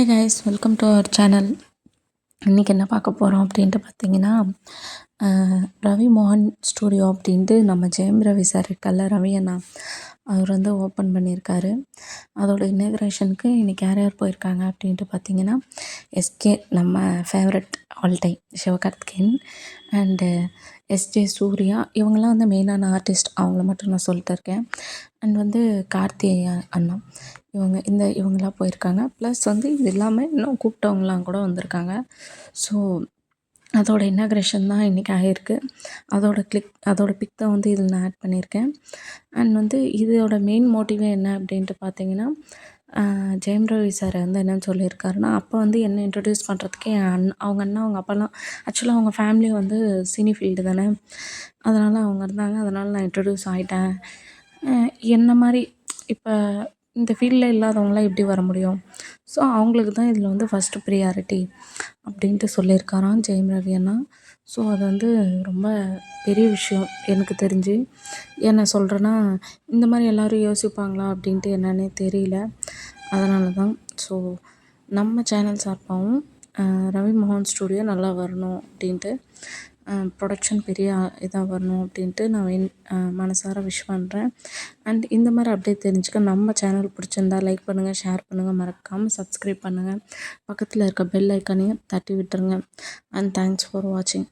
Hi guys welcome to our channel இன்றைக்கி என்ன பார்க்க போகிறோம் அப்படின்ட்டு பார்த்தீங்கன்னா ரவி மோகன் ஸ்டூடியோ அப்படின்ட்டு நம்ம ஜெயம் ரவி சார் இருக்கல்ல ரவி அண்ணா. அவர் வந்து ஓப்பன் பண்ணியிருக்காரு. அதோட இனாக்ரேஷனுக்கு இன்றைக்கி யார் யார் போயிருக்காங்க அப்படின்ட்டு பார்த்தீங்கன்னா எஸ்கே நம்ம favourite all time Sivakarthikeyan and SJ Suriya. இவங்கெல்லாம் வந்து மெயினான ஆர்டிஸ்ட் அவங்கள மட்டும் நான் சொல்லிட்டு இருக்கேன். அண்ட் வந்து கார்த்திகேயா அண்ணா. இவங்க இந்த இவங்கெல்லாம் போயிருக்காங்க. ப்ளஸ் வந்து இது இல்லாமல் இன்னும் கூப்பிட்டவங்கலாம் கூட வந்திருக்காங்க. ஸோ அதோட இனாக்ரேஷன் தான் இன்றைக்கி ஆகிருக்கு அதோட கிளிக் அதோட பிக் தான் வந்து இதில் நான் ஆட் பண்ணியிருக்கேன். அண்ட் வந்து இதோட மெயின் மோட்டிவே என்ன அப்படின்ட்டு பார்த்தீங்கன்னா ஜெயம் ரவி சார் வந்து என்னன்னு சொல்லியிருக்காருன்னா அப்போ வந்து என்னை இன்ட்ரடியூஸ் பண்ணுறதுக்கே என் அண்ணா அவங்க அண்ணா அவங்க அப்பாலாம் ஆக்சுவலாக அவங்க ஃபேமிலி வந்து சினி ஃபீல்டு தானே. அதனால் அவங்க இருந்தாங்க. அதனால் நான் இன்ட்ரடியூஸ் ஆகிட்டேன் என்ன மாதிரி இப்போ இந்த ஃபீல்டில் இல்லாதவங்களாம் எப்படி வர முடியும்? ஸோ அவங்களுக்கு தான் இதில் வந்து ஃபஸ்ட்டு ப்ரியாரிட்டி அப்படின்ட்டு சொல்லியிருக்காராம் ஜெயம் ரவி அண்ணா. ஸோ அது வந்து ரொம்ப பெரிய விஷயம் எனக்கு தெரிஞ்சு. என்ன சொல்கிறேன்னா இந்த மாதிரி எல்லோரும் யோசிப்பாங்களா அப்படின்ட்டு என்னன்னே தெரியல. அதனால தான் ஸோ நம்ம சேனல் சார்பாகவும் ரவி மோகன் ஸ்டூடியோ நல்லா வரணும் அப்படின்ட்டு ப்ரொடக்ஷன் பெரிய இதாக வரணும் அப்படின்ட்டு நான் வேண் மனசார விஷ் பண்ணுறேன் அண்ட் இந்த மாதிரி அப்டேட் தெரிஞ்சுக்க நம்ம சேனல் பிடிச்சிருந்தா லைக் பண்ணுங்கள் ஷேர் பண்ணுங்கள் மறக்காமல் சப்ஸ்கிரைப் பண்ணுங்கள் பக்கத்தில் இருக்க பெல் ஐக்கானையும் தட்டி விட்டுருங்க. அண்ட் தேங்க்ஸ் ஃபார் வாட்சிங்